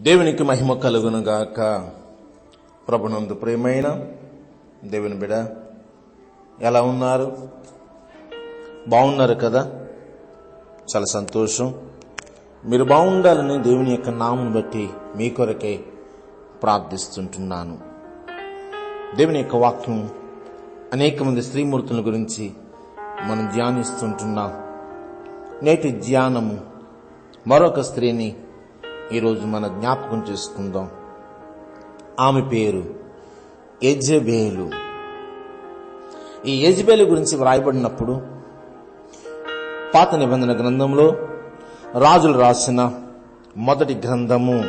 దేవునికి మహిమ కలుగునుగాక. ప్రభునందు ప్రేమైన దేవుని బిడ ఎలా ఉన్నారు? బాగున్నారు కదా? చాలా సంతోషం. మీరు బాగుండాలని దేవుని యొక్క నామం బట్టి మీ కొరకే ప్రార్థిస్తుంటున్నాను. దేవుని యొక్క వాక్యం అనేక మంది స్త్రీమూర్తుల గురించి మనం ధ్యానిస్తుంటున్నాం. నేటి ధ్యానము మరొక స్త్రీని ఈరోజు మన జ్ఞాపకం చేసుకుందాం. ఆమె పేరు ఎజబేలు ఈ ఎజబేలు గురించి వ్రాయబడినప్పుడు పాత నిబంధన గ్రంథంలో రాజులు రాసిన మొదటి గ్రంథము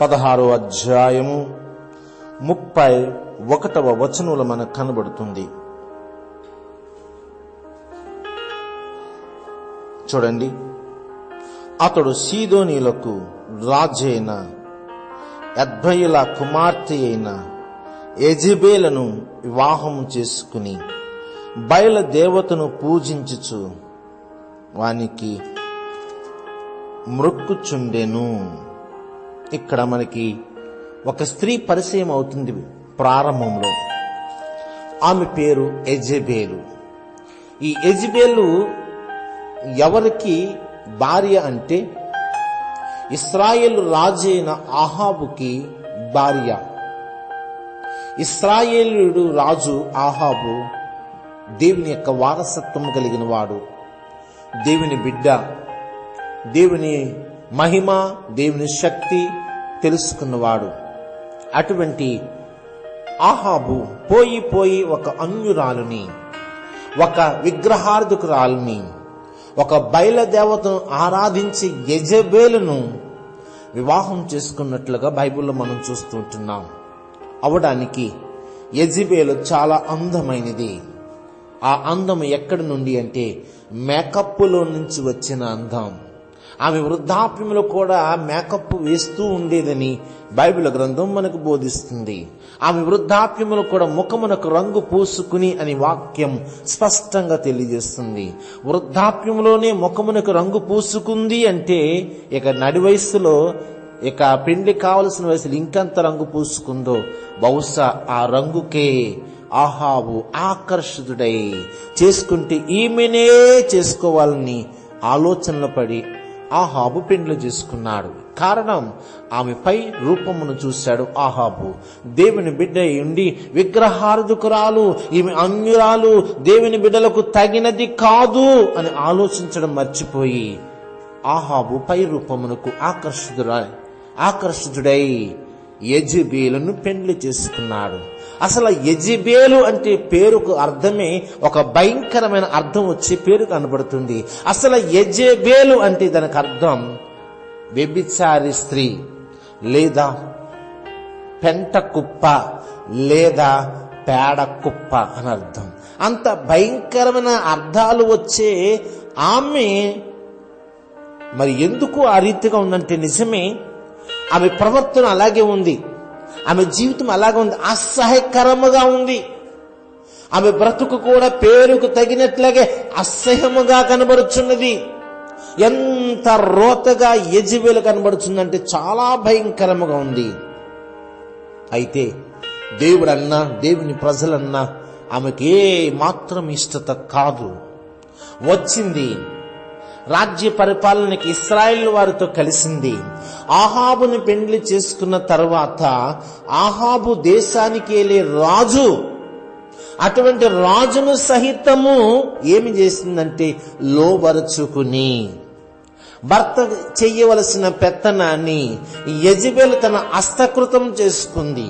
పదహారో అధ్యాయము ముప్పై ఒకటవ వచనంలో మనకు కనబడుతుంది. చూడండి. అతడు సీదోనీలకు రాజైన అద్భయుల కుమార్తె అయిన ఎజిబేలను వివాహం చేసుకుని బయల దేవతను పూజించుచు వానికి మృక్కుచుండెను. ఇక్కడ మనకి ఒక స్త్రీ పరిచయం అవుతుంది ప్రారంభంలో. ఆమె పేరు ఎజబేలు ఈ ఎజబేలు ఎవరికి భార్య అంటే ఇస్రాయేల్ రాజైన ఆహాబుకి భార్య. ఇస్రాయేలుడు రాజు ఆహాబు దేవుని యొక్క వారసత్వం కలిగిన వాడు దేవుని బిడ్డ దేవుని మహిమ దేవుని శక్తి తెలుసుకున్నవాడు. అటువంటి ఆహాబు పోయి పోయి ఒక అన్యురాలుని ఒక విగ్రహార్థకురాలుని ఒక బయలుదేవతను ఆరాధించి యజబేలును వివాహం చేసుకున్నట్లుగా బైబిల్లో మనం చూస్తుంటున్నాం. అవడానికి యజబేలు చాలా అందమైనది. ఆ అందం ఎక్కడి నుండి అంటే మేకప్లో నుంచి వచ్చిన అందం. ఆమె వృద్ధాప్యంలో కూడా మేకప్ వేస్తూ ఉండేదని బైబిల్ గ్రంథం మనకు బోధిస్తుంది. ఆమె వృద్ధాప్యములో కూడా ముఖమునకు రంగు పూసుకుని అని వాక్యం స్పష్టంగా తెలియజేస్తుంది. వృద్ధాప్యంలోనే ముఖమునకు రంగు పూసుకుంది అంటే ఇక నడి వయస్సులో ఇక పెండ్లి కావలసిన వయసులో ఇంకెంత రంగు పూసుకుందో బహుశా ఆ రంగుకే ఆహాబు ఆకర్షితుడై చేసుకుంటే ఈమెనే చేసుకోవాలని ఆలోచనలు పడి ఆహాబు పెండ్లు చేసుకున్నాడు. కారణం ఆమెపై రూపమును చూశాడు ఆహాబు. దేవుని బిడ్డ ఉండి విగ్రహార్థకురాలు ఈమె అన్యురాలు దేవుని బిడ్డలకు తగినది కాదు అని ఆలోచించడం మర్చిపోయి ఆహాబు పై రూపమునకు ఆకర్షితుడై ఆకర్షితుడై యజబేలును పెండ్లి చేసుకున్నాడు. అసలు ఎజిబేలు అంటే పేరుకు అర్థమే ఒక భయంకరమైన అర్థం వచ్చి పేరు కనబడుతుంది. అసలు యజబేలు అంటే దానికి అర్థం వ్యభిచారి స్త్రీ లేదా పెంట కుప్ప లేదా పేడ కుప్ప అని అర్థం. అంత భయంకరమైన అర్థాలు వచ్చే ఆమె మరి ఎందుకు ఆ రీతిగా ఉందంటే నిజమే ఆమె ప్రవర్తన అలాగే ఉంది. ఆమె జీవితం అలాగ ఉంది. అసహ్యకరముగా ఉంది. ఆమె బ్రతుకు కూడా పేరుకు తగినట్లాగే అసహ్యముగా కనబడుచున్నది. ఎంత రోతగా యజబేలు కనబడుతుందంటే చాలా భయంకరముగా ఉంది. అయితే దేవుడన్నా దేవుని ప్రజలన్నా ఆమెకి ఏ మాత్రం ఇష్టత కాదు. వచ్చింది రాజ్య పరిపాలనకి ఇస్రాయిల్ వారితో కలిసింది. ఆహాబుని పెండ్లి చేసుకున్న తర్వాత ఆహాబు దేశానికి వెళ్ళే రాజు అటువంటి రాజును సహితము ఏమి చేసిందంటే లోబరుచుకుని భర్త చెయ్యవలసిన పెత్తనాన్ని యజిబెల్ తన హస్తకృతం చేసుకుంది.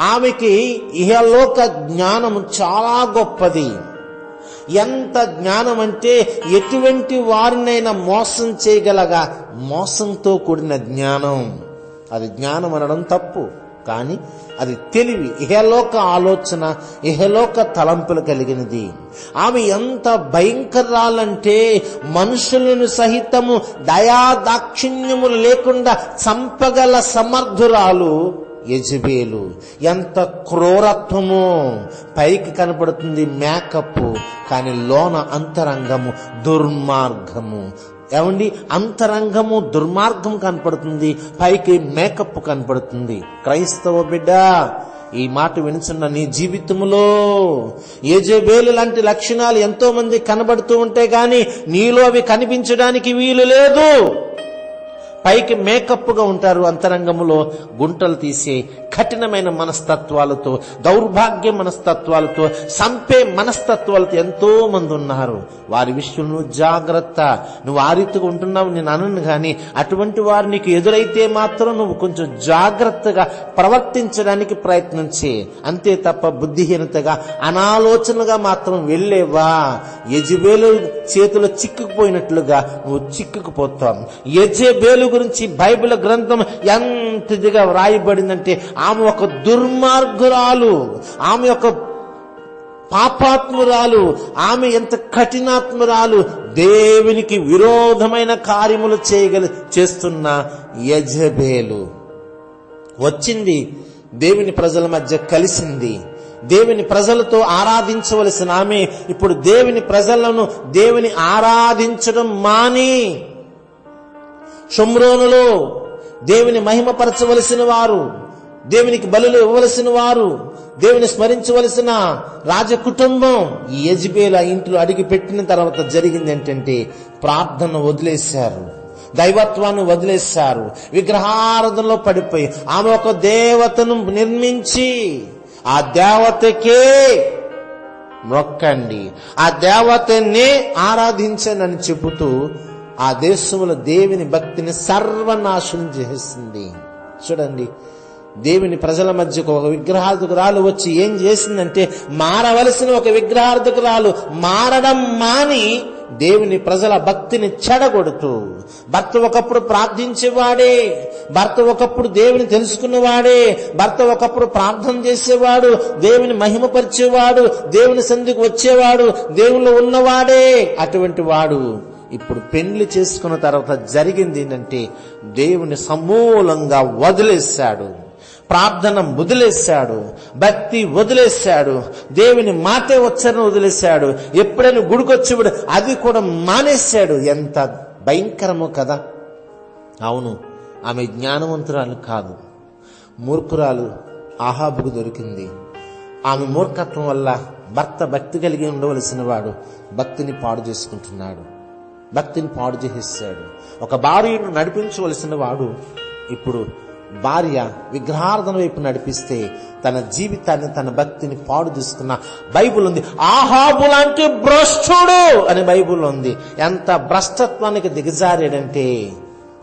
ఆమెకి ఇహలోక జ్ఞానము చాలా గొప్పది. ఎంత జ్ఞానం అంటే ఎటువంటి వారినైనా మోసం చేయగలగా? మోసంతో కూడిన జ్ఞానం. అది జ్ఞానం అనడం తప్పు. కానీ అది తెలివి ఇహలోక ఆలోచన ఇహలోక తలంపులు కలిగినది. ఆమె ఎంత భయంకరాలంటే మనుషులను సహితము దయా దాక్షిణ్యములు లేకుండా చంపగల సమర్థురాలు యజబేలు ఎంత క్రూరత్వము. పైకి కనపడుతుంది మేకప్ కానీ లోన అంతరంగము దుర్మార్గము. ఏమండి? అంతరంగము దుర్మార్గం కనపడుతుంది పైకి మేకప్ కనపడుతుంది. క్రైస్తవ బిడ్డ ఈ మాట వినుచున్న నీ జీవితంలో ఏజేబేలు లాంటి లక్షణాలు ఎంతో మంది కనబడుతూ ఉంటే గాని నీలో అవి కనిపించడానికి వీలు లేదు. పైకి మేకప్గా ఉంటారు అంతరంగములో గుంటలు తీసి కఠినమైన మనస్తత్వాలతో దౌర్భాగ్య మనస్తత్వాలతో సంపే మనస్తత్వాలతో ఎంతో మంది ఉన్నారు. వారి విషయంలో జాగ్రత్త. నువ్వు ఆ రీతిగా ఉంటున్నావు నేను అనను కానీ అటువంటి వారు నీకు ఎదురైతే మాత్రం నువ్వు కొంచెం జాగ్రత్తగా ప్రవర్తించడానికి ప్రయత్నం అంతే తప్ప బుద్ధిహీనతగా అనాలోచనగా మాత్రం వెళ్ళేవా యజబేలు చేతిలో చిక్కుకుపోయినట్లుగా నువ్వు చిక్కుకుపోతావు. యజబేలు గురించి బైబిల్ గ్రంథం ఎంత ఇదిగా వ్రాయబడిందంటే ఆమె ఒక దుర్మార్గురాలు ఆమె యొక్క పాపాత్మురాలు ఆమె ఎంత కఠినాత్మురాలు దేవునికి విరోధమైన కార్యములు చేయగల చేస్తున్న యజబేలు. వచ్చింది దేవుని ప్రజల మధ్య కలిసింది. దేవుని ప్రజలతో ఆరాధించవలసిన ఆమె ఇప్పుడు దేవుని ప్రజలను దేవుని ఆరాధించడం మాని. షుమ్రోనులో దేవుని మహిమపరచవలసిన వారు దేవునికి బలులు ఇవ్వవలసిన వారు దేవుని స్మరించవలసిన రాజ కుటుంబం ఈ యజ్బేల ఇంట్లో అడిగి పెట్టిన తర్వాత జరిగింది ఏంటంటే ప్రార్థన వదిలేశారు. దైవత్వాన్ని వదిలేశారు. విగ్రహారాధనలో పడిపోయి ఆమె ఒక దేవతను నిర్మించి ఆ దేవతకే మొక్కండి. ఆ దేవతనే ఆరాధించానని చెబుతూ ఆ దేశంలో దేవుని భక్తిని సర్వనాశనం చేసింది. చూడండి దేవుని ప్రజల మధ్యకు ఒక విగ్రహార్థకురాలు వచ్చి ఏం చేసిందంటే మారవలసిన ఒక విగ్రహార్థకురాలు మారడం మాని దేవుని ప్రజల భక్తిని చెడగొడుతూ భర్త ఒకప్పుడు ప్రార్థించేవాడే భర్త ఒకప్పుడు దేవుని తెలుసుకున్నవాడే భర్త ఒకప్పుడు ప్రార్థన చేసేవాడు దేవుని మహిమపరిచేవాడు దేవుని సంధికి వచ్చేవాడు దేవుళ్ళు ఉన్నవాడే. అటువంటి వాడు ఇప్పుడు పెళ్ళి చేసుకున్న తర్వాత జరిగింది ఏంటంటే దేవుని సమూలంగా వదిలేశాడు. ప్రార్థన వదిలేశాడు భక్తి వదిలేశాడు దేవుని మాటే వచ్చరని వదిలేశాడు ఎప్పుడైనా గుడికొచ్చేవాడు అది కూడా మానేశాడు. ఎంత భయంకరమో కదా. అవును ఆమె జ్ఞానవంతురాలు కాదు. మూర్ఖురాలు ఆహాబుకు దొరికింది. ఆమె మూర్ఖత్వం వల్ల భర్త భక్తి కలిగి ఉండవలసిన వాడు భక్తిని పాడు చేసుకుంటున్నాడు. భక్తిని పాడు చేసేసాడు. ఒక భార్యను నడిపించవలసిన వాడు ఇప్పుడు భార్య విగ్రహార్థన వైపు నడిపిస్తే తన జీవితాన్ని తన భక్తిని పాడు తీసుకున్న బైబుల్ ఉంది. ఆహాబు లాంటి భ్రష్టుడు అని బైబుల్ ఉంది. ఎంత భ్రష్టత్వానికి దిగజారాడంటే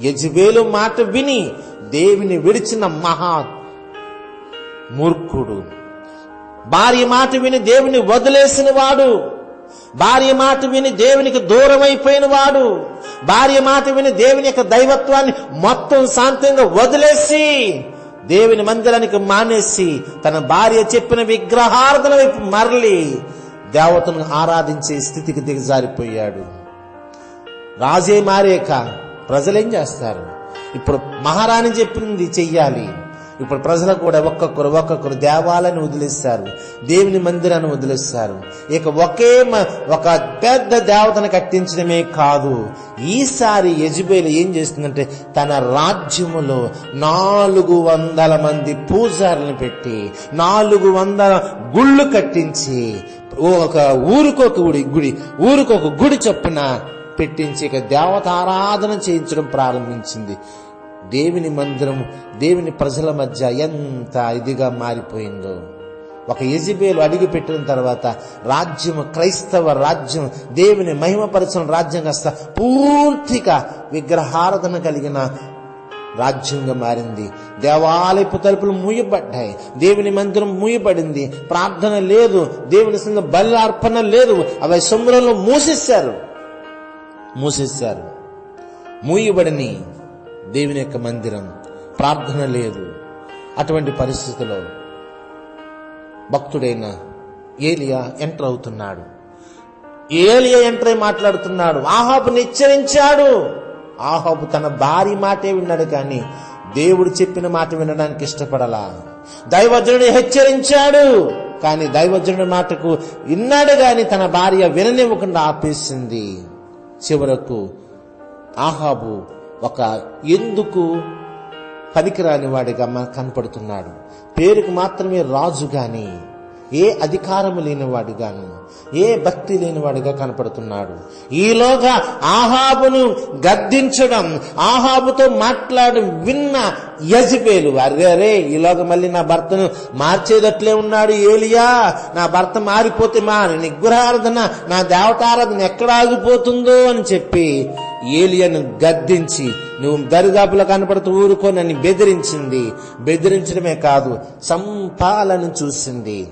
యజువేలు మాట విని దేవిని విడిచిన మహా మూర్ఖుడు. భార్య మాట విని దేవుని వదిలేసిన వాడు భార్య మాట విని దేవునికి దూరం అయిపోయిన వాడు భార్య మాట విని దేవుని యొక్క దైవత్వాన్ని మొత్తం శాంతంగా వదిలేసి దేవుని మందిరానికి మానేసి తన భార్య చెప్పిన విగ్రహార్థన వైపు మరలి దేవతను ఆరాధించే స్థితికి దిగజారిపోయాడు. రాజే మారేక ప్రజలేం చేస్తారు? ఇప్పుడు మహారాణి చెప్పింది చెయ్యాలి. ఇప్పుడు ప్రజలు కూడా ఒక్కొక్కరు ఒక్కొక్కరు దేవాలయాన్ని వదిలేస్తారు దేవుని మందిరాన్ని వదిలేస్తారు. ఇక ఒకే మ- ఒక పెద్ద దేవతను కట్టించడమే కాదు ఈసారి యజుబేలు ఏం చేస్తుందంటే తన రాజ్యములో నాలుగు వందల మంది పూజారులను పెట్టి నాలుగు వందల గుళ్ళు కట్టించి ఒక ఊరికొక గుడి గుడి ఊరికొక గుడి చొప్పున పెట్టించి ఇక దేవత ఆరాధన చేయించడం ప్రారంభించింది. దేవుని మందిరం దేవుని ప్రజల మధ్య ఎంత ఇదిగా మారిపోయిందో. ఒక యజిబేలు అడిగి పెట్టిన తర్వాత రాజ్యం క్రైస్తవ రాజ్యం దేవుని మహిమపరచిన రాజ్యం కాస్త పూర్తిగా విగ్రహారాధన కలిగిన రాజ్యంగా మారింది. దేవాలయపు తలుపులు మూయబడ్డాయి. దేవుని మందిరం మూయబడింది. ప్రార్థన లేదు. దేవుని సంగ బలి అర్పణ లేదు. అవి సముద్రంలో మూసేశారు. మూసేశారు. మూయబడిని దేవుని యొక్క మందిరం. ప్రార్థన లేదు. అటువంటి పరిస్థితిలో భక్తుడైన ఏలియా ఎంటర్ అవుతున్నాడు. ఏలియా ఎంటర్ అయి మాట్లాడుతున్నాడు. ఆహాబుని హెచ్చరించాడు. ఆహాబు తన భార్య మాటే విన్నాడు కానీ దేవుడు చెప్పిన మాట వినడానికి ఇష్టపడలా. దైవజనుడు హెచ్చరించాడు. కానీ దైవజనుడి మాటకు విన్నాడు కానీ తన భార్య విననివ్వకుండా ఆపేసింది. చివరకు ఆహాబు ఒక ఎందుకు పనికిరాని వాడిగా మనకు కనపడుతున్నాడు. పేరుకు మాత్రమే రాజు కానీ ఏ అధికారము లేనివాడుగాను ఏ భక్తి లేనివాడుగా కనపడుతున్నాడు. ఈలోగా ఆహాబును గద్దించడం ఆహాబుతో మాట్లాడి విన్న యజిపేలు అరే అరే ఈలోగా మళ్ళీ నా భర్తను మార్చేదట్లే ఉన్నాడు ఏలియా. నా భర్త మారిపోతే మా నిగ్రహారాధన నా దేవతారాధన ఎక్కడ ఆగిపోతుందో అని చెప్పి ఏలియను గద్దించి నువ్వు దరిదాపులో కనపడుతూ ఊరుకో నన్ను బెదిరించింది. బెదిరించడమే కాదు సంపాలను చూసింది.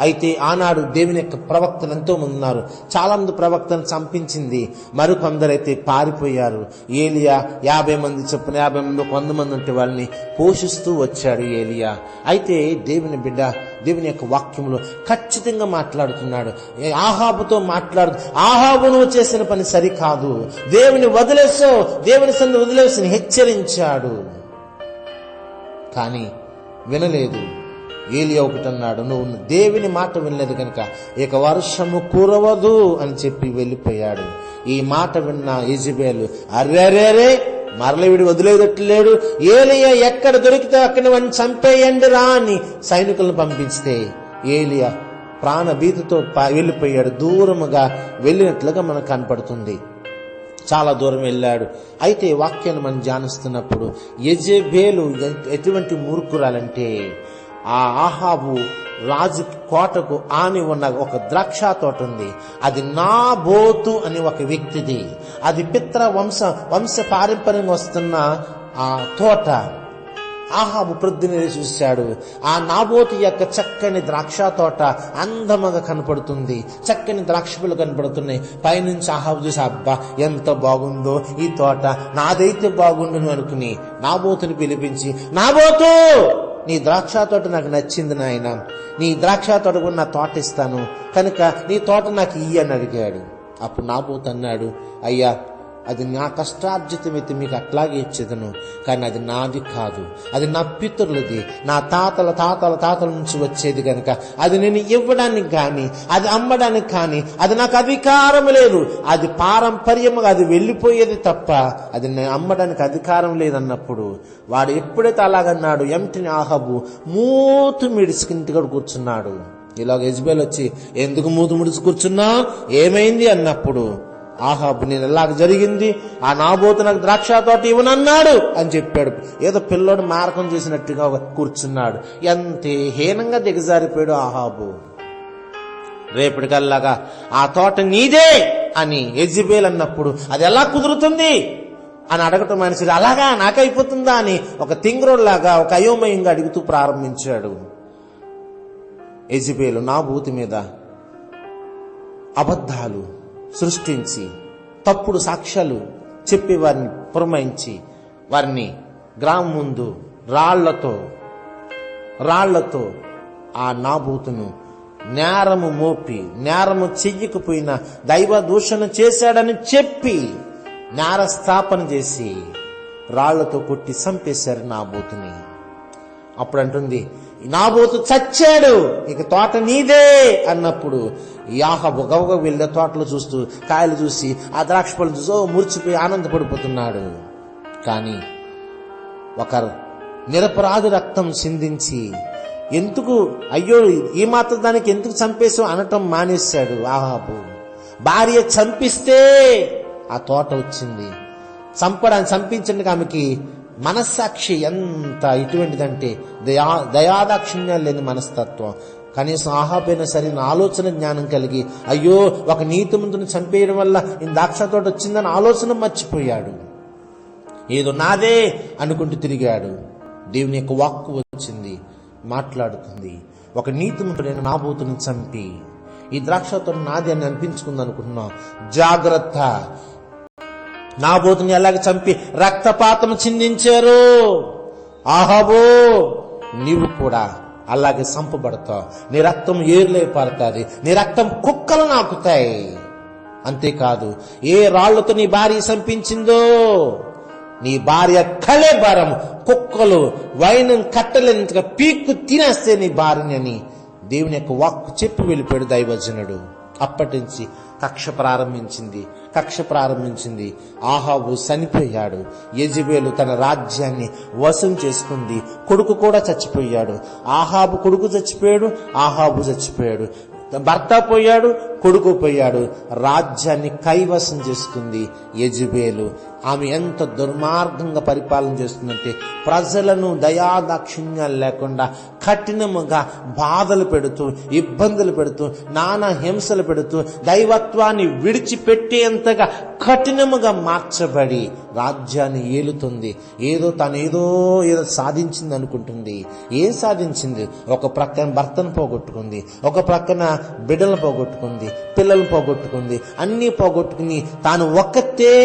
అయితే ఆనాడు దేవుని యొక్క ప్రవక్తలు ఎంతో మంది ఉన్నారు చాలా మంది ప్రవక్తను చంపించింది. మరికొందరైతే పారిపోయారు. ఏలియా యాభై మంది చొప్పున యాభై మంది ఒక వంద మంది ఉంటే వాళ్ళని పోషిస్తూ వచ్చాడు ఏలియా. అయితే దేవుని బిడ్డ దేవుని యొక్క వాక్యంలో ఖచ్చితంగా మాట్లాడుతున్నాడు. ఆహాబుతో మాట్లాడు ఆహాబు నువ్వు చేసిన పని సరికాదు. దేవుని వదిలేసో దేవుని సన్ని వదిలేసి హెచ్చరించాడు. కానీ వినలేదు. ఏలియా ఒకటి అన్నాడు నువ్వు దేవుని మాట వినలేదు కనుక ఇక వర్షము కురవదు అని చెప్పి వెళ్ళిపోయాడు. ఈ మాట విన్న ఇజబేలు అర్రెరేరే మరల వీడు వదిలేదట్లేడు ఏలియా ఎక్కడ దొరికితే అక్కడ వాడిని చంపేయండి రా అని సైనికులను పంపిస్తే ఏలియా ప్రాణభీతితో వెళ్ళిపోయాడు. దూరముగా వెళ్ళినట్లుగా మనకు కనపడుతుంది. చాలా దూరం వెళ్ళాడు. అయితే వాక్యాన్ని మనం ధ్యానిస్తున్నప్పుడు యజబేలు ఎటువంటి మూర్ఖురాలంటే ఆ ఆహాబు రాజు కోటకు ఆని ఉన్న ఒక ద్రాక్ష తోట ఉంది. అది నాబోతు అని ఒక వ్యక్తిది. అది పిత్ర వంశ వంశ పారంపర్యంగా వస్తున్న ఆ తోట. ఆహాబు ప్రొద్దునే చూశాడు. ఆ నాబోతు యొక్క చక్కని ద్రాక్ష తోట అందముగా కనపడుతుంది. చక్కని ద్రాక్ష పళ్ళు కనపడుతున్నాయి. పైనుంచి ఆహాబు చూసి అబ్బా ఎంత బాగుందో ఈ తోట. నాదైతే బాగుండును అనుకుని నాబోతుని పిలిపించి నాబోతు నీ ద్రాక్ష తోట నాకు నచ్చింది నాయన. నీ ద్రాక్ష తోట కూడా నా తోట ఇస్తాను. కనుక నీ తోట నాకు ఇయ్యి అని అడిగాడు. అప్పుడు నాబోతు అన్నాడు అయ్యా అది నా కష్టార్జితమైతే మీకు అట్లాగే ఇచ్చేదను కానీ అది నాది కాదు. అది నా పితరులది. నా తాతల తాతల తాతల నుంచి వచ్చేది కనుక అది నేను ఇవ్వడానికి కానీ అది అమ్మడానికి కానీ అది నాకు అధికారం లేదు. అది పారంపర్యముగా అది వెళ్ళిపోయేది తప్ప అది నేను అమ్మడానికి అధికారం లేదన్నప్పుడు వాడు ఎప్పుడైతే అలాగన్నాడు ఎంటిని ఆహబు మూతు మిడిసికి ఇంటికాడ కూర్చున్నాడు. ఇలాగ యజ్బేల్ వచ్చి ఎందుకు మూతు ముడిచి కూర్చున్నా ఏమైంది? అన్నప్పుడు ఆహాబు నేను ఎలాగ జరిగింది? ఆ నాబోతు నాకు ద్రాక్ష తోట ఇవ్వనన్నాడు అని చెప్పాడు. ఏదో పిల్లోడు మారకం చేసినట్టుగా కూర్చున్నాడు. ఎంత హీనంగా దిగజారిపోయాడు ఆహాబు. రేపటికల్లాగా ఆ తోట నీదే అని ఎజిబేల్ అన్నప్పుడు అది ఎలా కుదురుతుంది? అని అడగటం మనిషి అలాగా నాకైపోతుందా? అని ఒక తింగ్రోడ్లాగా ఒక అయోమయంగా అడుగుతూ ప్రారంభించాడు. ఎజిబేలు నా భూతి మీద అబద్ధాలు సృష్టించి తప్పుడు సాక్ష్యాలు చెప్పి వారిని పురమాయించి వారిని గ్రామం ముందు రాళ్ళతో రాళ్ళతో ఆ నాబూతును నేరము మోపి నేరము చెయ్యకపోయినా దైవ దూషణ చేశాడని చెప్పి నేర స్థాపన చేసి రాళ్ళతో కొట్టి చంపేశారు నాబూతుని అప్పుడు అంటుంది నాబోతు చచ్చాడు ఇక తోట నీదే అన్నప్పుడు యాహ బొగవగ వెళ్ళే తోటలు చూస్తూ కాయలు చూసి ఆ ద్రాక్ష పళ్ళు చూసి మురిచిపోయి ఆనందపడిపోతున్నాడు. కానీ ఒక నిరపరాధి రక్తం సిందించి ఎందుకు అయ్యో ఈ మాత్రం దానికి ఎందుకు చంపేసావు అనటం మానేశాడు ఆహాబు భార్య చంపిస్తే ఆ తోట వచ్చింది. చంపడానికి చంపించడానికి ఆమెకి మనస్సాక్షి ఎంత ఇటువంటిదంటే దయా దయాదాక్షిణ్యాలు లేని మనస్తత్వం. కనీసం ఆహాపైన సరైన ఆలోచన జ్ఞానం కలిగి అయ్యో ఒక నీతిమంతుని చంపేయడం వల్ల ఈ ద్రాక్ష తోట వచ్చిందని ఆలోచన మర్చిపోయాడు. ఏదో నాదే అనుకుంటూ తిరిగాడు. దేవుని యొక్క వాక్కు వచ్చింది మాట్లాడుతుంది. ఒక నీతిమంతుడైన నాబోతుని చంపి ఈ ద్రాక్షతో నాది అని అనిపించుకుంది అనుకుంటున్నాం జాగ్రత్త. నాబోతుని ఎలాగ చంపి రక్తపాతం చిందించారు. ఆహాబో నీవు కూడా అలాగే సంపబడతావు నీ రక్తం ఏర్లే పడుతుంది నీ రక్తం కుక్కలు నాకుతాయి. అంతేకాదు ఏ రాళ్ళతో నీ భార్య సంపించిందో నీ భార్య కళేబరం కుక్కలు వైనం కట్టలేనంతగా పీక్కు తినేస్తే నీ భార్యని. దేవుని యొక్క వాక్కు చెప్పి వెళ్ళిపోయాడు దైవజనుడు. అప్పటి నుంచి కక్ష ప్రారంభించింది. కక్ష ప్రారంభించింది. ఆహాబు చనిపోయాడు. యజబేలు తన రాజ్యాన్ని వశం చేసుకుంది. కొడుకు కూడా చచ్చిపోయాడు. ఆహాబు కొడుకు చచ్చిపోయాడు. ఆహాబు చచ్చిపోయాడు. భర్త పోయాడు. కొడుకు పోయాడు. రాజ్యాన్ని కైవసం చేసుకుంది యజుబేలు. ఆమె ఎంత దుర్మార్గంగా పరిపాలన చేస్తుందంటే ప్రజలను దయాదాక్షిణ్యాలు లేకుండా కఠినముగా బాధలు పెడుతూ ఇబ్బందులు పెడుతూ నానా హింసలు పెడుతూ దైవత్వాన్ని విడిచిపెట్టేంతగా కఠినముగా మార్చబడి రాజ్యాన్ని ఏలుతుంది. ఏదో తను ఏదో ఏదో సాధించింది అనుకుంటుంది. ఏం సాధించింది? ఒక ప్రక్కన భర్తను పోగొట్టుకుంది ఒక ప్రక్కన బిడ్డలను పోగొట్టుకుంది పిల్లలు పోగొట్టుకుంది అన్నీ పోగొట్టుకుని తాను ఒక్కతే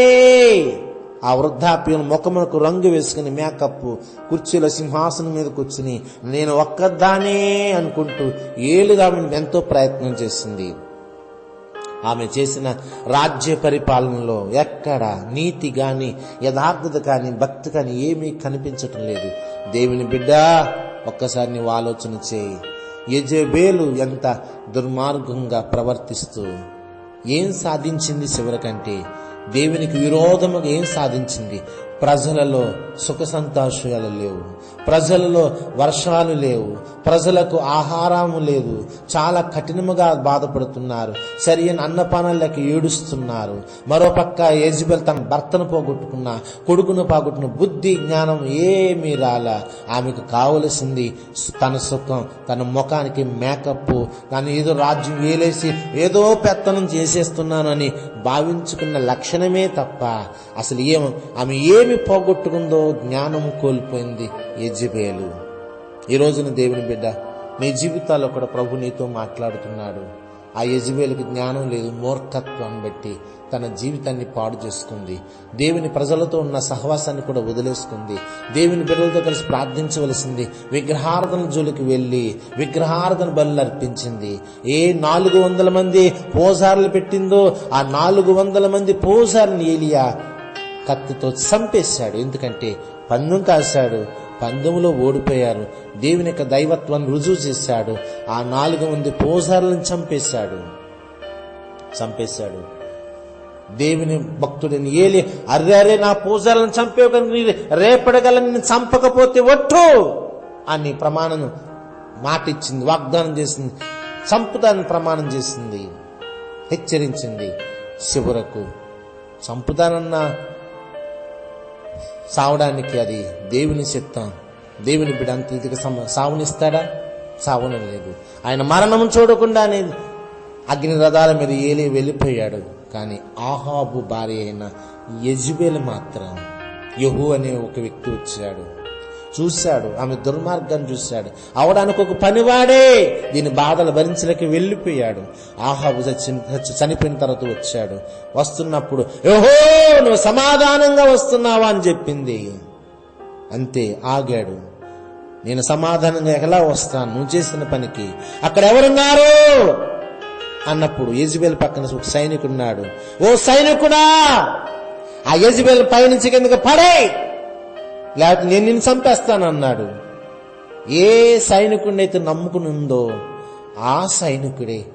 ఆ వృద్ధాప్యం ముఖమునకు రంగు వేసుకుని మేకప్ కుర్చీలో సింహాసనం మీద కూర్చుని నేను ఒక్కదానే అనుకుంటూ ఏలుగా ఎంతో ప్రయత్నం చేసింది. ఆమె చేసిన రాజ్య పరిపాలనలో ఎక్కడ నీతి కానీ యథార్థత కానీ భక్తి కానీ ఏమీ కనిపించటం లేదు. దేవుని బిడ్డ ఒక్కసారి నీవు ఆలోచన చేయి. యజబేలు ఎంత దుర్మార్గంగా ప్రవర్తిస్తూ ఏం సాధించింది చివరికంటే దేవునికి విరోధముగా ఏం సాధించింది? ప్రజలలో సుఖ సంతోషాలు లేవు. ప్రజలలో వర్షాలు లేవు. ప్రజలకు ఆహారము లేదు. చాలా కఠినముగా బాధపడుతున్నారు. సరైన అన్నపానాలకు ఏడుస్తున్నారు. మరోపక్క ఏజిబెల్ తన భర్తను పోగొట్టుకున్న కొడుకును పోగొట్టుకున్న బుద్ధి జ్ఞానం ఏమీ రాలా. ఆమెకు కావలసింది తన సుఖం తన ముఖానికి మేకప్ తను ఏదో రాజ్యం వేలేసి ఏదో పెత్తనం చేసేస్తున్నానని భావించుకున్న లక్షణమే తప్ప అసలు ఏం ఆమె ఏమి పోగొట్టుకుందో జ్ఞానం కోల్పోయింది యజ్బేలు. ఈ రోజున దేవుని బిడ్డ నీ జీవితాల్లో కూడా ప్రభు నీతో మాట్లాడుతున్నాడు. ఆ యజ్బేలుకి జ్ఞానం లేదు మూర్ఖత్వం బట్టి తన జీవితాన్ని పాడు చేసుకుంది. దేవుని ప్రజలతో ఉన్న సహవాసాన్ని కూడా వదిలేసుకుంది. దేవుని బిడ్డలతో కలిసి ప్రార్థించవలసింది విగ్రహార్థన జోలికి వెళ్ళి విగ్రహార్థన బలు అర్పించింది. ఏ నాలుగు వందల మంది పోసార్లు పెట్టిందో ఆ నాలుగు వందల మంది పూజారిని ఏలియా కత్తితో చంపేశాడు. ఎందుకంటే పందెం కాశాడు. పందెంలో ఓడిపోయారు దేవుని యొక్క దైవత్వాన్ని రుజువు చేశాడు. ఆ నాలుగు మంది పోజారులను చంపేశాడు. చంపేశాడు. దేవుని భక్తుడిని ఏలి అరే అరే నా పూజారులను చంపేవు కనుక నీ రేపడగల నేను చంపకపోతే ఒట్టు అని ప్రమాణం మాట ఇచ్చింది వాగ్దానం చేసింది చంపుతాను ప్రమాణం చేసింది హెచ్చరించింది. శివురకు చంపుతానన్నా సావడానికి అది దేవుని చిత్తం. దేవుని బిడ్డ అంత ఇదిగా సమ సావునిస్తాడా? సావుని లేదు ఆయన మరణం చూడకుండానే అగ్ని రథాల మీద ఏలి వెళ్ళిపోయాడు. కానీ ఆహాబు భార్య అయిన యజుబేలు మాత్రం యహు అనే ఒక వ్యక్తి వచ్చాడు. చూశాడు. ఆమె దుర్మార్గాన్ని చూశాడు. అవడానికి ఒక పనివాడే. దీని బాధలు భరించలేక వెళ్ళిపోయాడు. ఆహాబు చనిపోయిన తర్వాత వచ్చాడు. వస్తున్నప్పుడు ఓహో నువ్వు సమాధానంగా వస్తున్నావా? అని చెప్పింది. అంతే ఆగాడు. నేను సమాధానంగా ఎలా వస్తాను? నువ్వు చేసిన పనికి. అక్కడ ఎవరున్నారు? అన్నప్పుడు యజ్బేల్ పక్కన ఒక సైనికుడున్నాడు ఓ సైనికుడా ఆ యజ్బేల్ పైనుంచి కిందకి పడే లేకపోతే నేను నిన్ను చంపేస్తానన్నాడు. ఏ సైనికుడినైతే నమ్ముకుని ఉందో ఆ సైనికుడే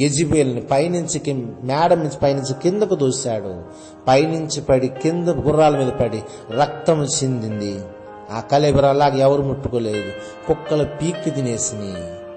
యజిబేల్ని పైనుంచి మేడ నుంచి పైనుంచి కిందకు దూశాడు. పైనుంచి పడి కింద గుర్రాల మీద పడి రక్తం చిందింది. ఆ కలెబరలాగా ఎవరు ముట్టుకోలేదు. కుక్కల పీక్కి తినేసినాయి.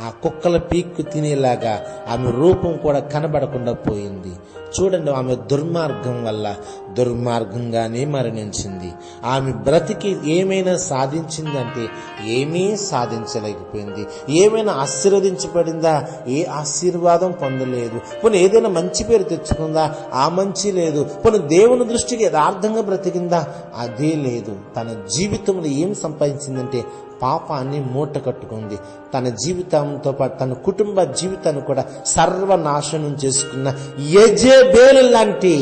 ఆ కుక్కల పీక్కు తినేలాగా ఆమె రూపం కూడా కనబడకుండా పోయింది. చూడండి ఆమె దుర్మార్గం వల్ల దుర్మార్గంగానే మరణించింది. ఆమె బ్రతికి ఏమైనా సాధించిందంటే ఏమీ సాధించలేకపోయింది. ఏమైనా ఆశీర్వదించబడిందా? ఏ ఆశీర్వాదం పొందలేదు. పోనీ ఏదైనా మంచి పేరు తెచ్చుకుందా? ఆ మంచి లేదు. పోనీ దేవుని దృష్టికి యథార్థంగా బ్రతికిందా? అదే లేదు. తన జీవితంలో ఏం సంపాదించిందంటే పాపాన్ని మూట కట్టుకుంది. తన జీవితంతో పాటు తన కుటుంబ జీవితాన్ని కూడా సర్వనాశనం చేసుకున్న యజేబేలు లాంటి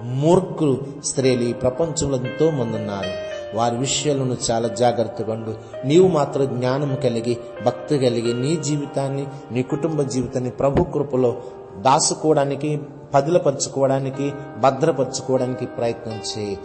మూర్ఖులు స్త్రీలు ఈ ప్రపంచంలో ఎంతో మంది ఉన్నారు. వారి విషయాలను చాలా జాగ్రత్తగా ఉండు. నీవు మాత్రం జ్ఞానం కలిగి భక్తి కలిగి నీ జీవితాన్ని నీ కుటుంబ జీవితాన్ని ప్రభు కృపలో దాచుకోవడానికి పదిలపరుచుకోవడానికి భద్రపరుచుకోవడానికి ప్రయత్నం చేయి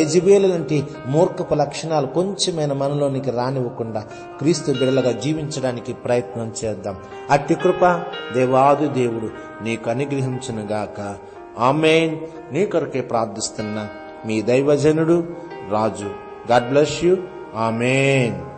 యజబేలు లాంటి మూర్ఖపు లక్షణాలు కొంచెమైన మనలోనికి రానివ్వకుండా క్రీస్తు బిడలుగా జీవించడానికి ప్రయత్నం చేద్దాం. అట్టి కృప దేవాది దేవుడు నీకు అనుగ్రహించునుగాక. ఆమెన్. నీ కొరకే ప్రార్థిస్తున్నా మీ దైవజనుడు Raju. God bless you. Amen.